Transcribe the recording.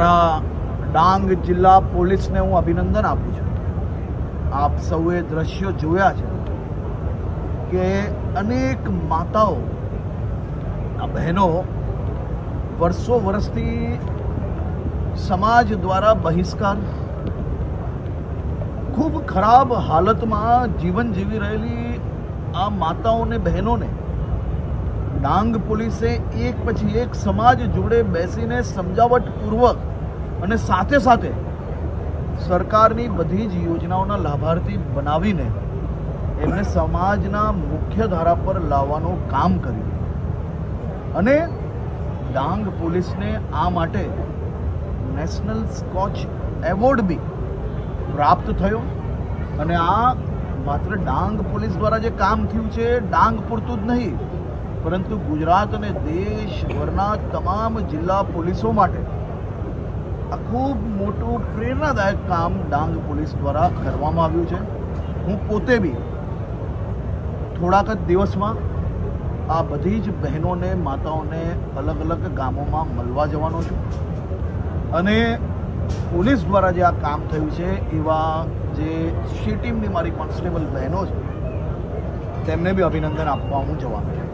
મારા ડાંગ જિલ્લા પોલીસને હું અભિનંદન આપું છું. આપ સૌએ દ્રશ્યો જોયા છે કે અનેક માતાઓ બહેનો વર્ષો વર્ષથી સમાજ દ્વારા બહિષ્કાર, ખૂબ ખરાબ હાલતમાં જીવન જીવી રહેલી આ માતાઓને, બહેનોને ડાંગ પોલીસે એક પછી એક સમાજ જોડે બેસીને સમજાવટપૂર્વક અને સાથે સાથે સરકારની બધી જ યોજનાઓના લાભાર્થી બનાવીને એમને સમાજના મુખ્ય ધારા પર લાવવાનું કામ કર્યું. અને ડાંગ પોલીસને આ માટે નેશનલ સ્કોચ એવોર્ડ બી પ્રાપ્ત થયો. અને આ માત્ર ડાંગ પોલીસ દ્વારા જે કામ થયું છે, ડાંગ પૂરતું જ નહીં પરંતુ ગુજરાત અને દેશભરના તમામ જિલ્લા પોલીસો માટે આ ખૂબ મોટું પ્રેરણાદાયક કામ ડાંગ પોલીસ દ્વારા કરવામાં આવ્યું છે. હું પોતે બી થોડાક જ દિવસમાં આ બધી જ બહેનોને, માતાઓને અલગ અલગ ગામોમાં મળવા જવાનો છું. અને પોલીસ દ્વારા જે આ કામ થયું છે, એવા જે સી ટીમની મારી કોન્સ્ટેબલ બહેનો છે, તેમને બી અભિનંદન આપવા હું જવાનો છું.